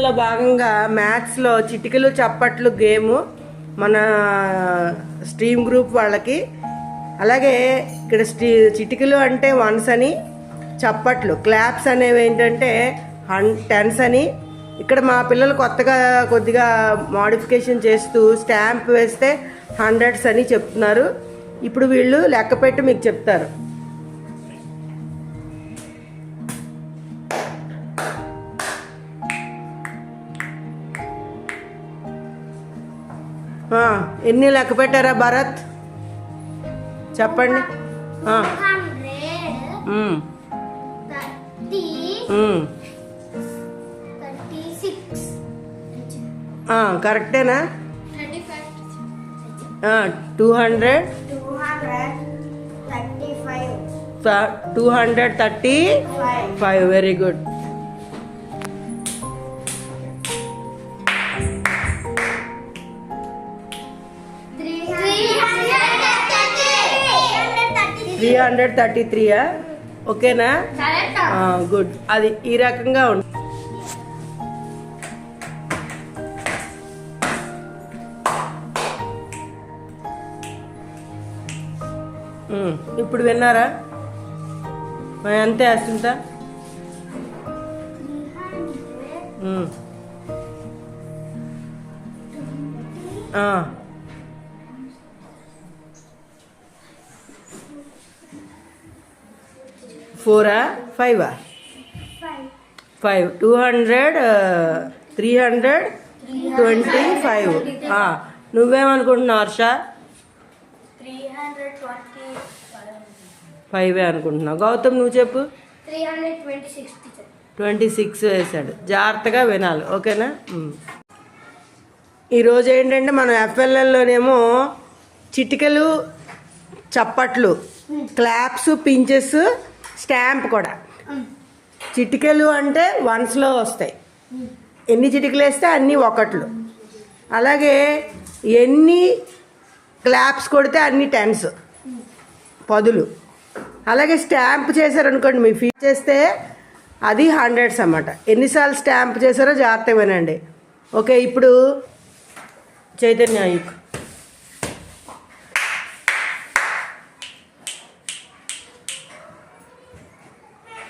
లో భాగంగా మ్యాథ్స్లో చిటికలు చప్పట్లు గేమ్ మన స్ట్రీమ్ గ్రూప్ వాళ్ళకి. అలాగే ఇక్కడ స్టీ చిటికలు అంటే వన్స్ అని చప్పట్లు క్లాప్స్ అనేవి ఏంటంటే హన్ టెన్స్ అని. ఇక్కడ మా పిల్లలు కొత్తగా కొద్దిగా మాడిఫికేషన్ చేస్తూ స్టాంప్ వేస్తే హండ్రెడ్స్ అని చెప్తున్నారు. ఇప్పుడు వీళ్ళు లెక్క పెట్టి మీకు చెప్తారు. ఎన్ని లెక్క పెట్టారా భరత్? చెప్పండి. కరెక్టేనా? Two hundred. Two hundred thirty five very good. Three hundred thirty త్రీయా ఓకేనా? గుడ్. అది ఈ రకంగా ఉంది ఉమ్, ఇప్పుడు విన్నారా? అంతే వేస్తుంటా ఉమ్. ఆ. ఫోరా? ఫైవా? Five. Two hundred three hundred twenty five. నువ్వేమనుకుంటున్నావు హర్ష? ఫైవే అనుకుంటున్నావు. గౌతమ్ నువ్వు చెప్పు. ట్వంటీ సిక్స్ వేసాడు. జాగ్రత్తగా వినాలి. ఓకేనా. ఈరోజు ఏంటంటే మనం ఎఫ్ఎల్ఎల్లోనేమో చిటికలు చప్పట్లు క్లాప్స్ పించెస్ స్టాంప్ కూడా. చిటికలు అంటే వన్స్లో వస్తాయి. ఎన్ని చిటికలు వేస్తే అన్ని ఒకట్లు. అలాగే ఎన్ని క్లాప్స్ కొడితే అన్ని టెన్స్. పదులు. అలాగే స్టాంప్ చేశారనుకోండి మీ ఫీ చేస్తే అది హండ్రెడ్స్ అన్నమాట. ఎన్నిసార్లు స్టాంప్ చేశారో జాగ్రత్తగా వినండి. ఓకే ఇప్పుడు చైతన్య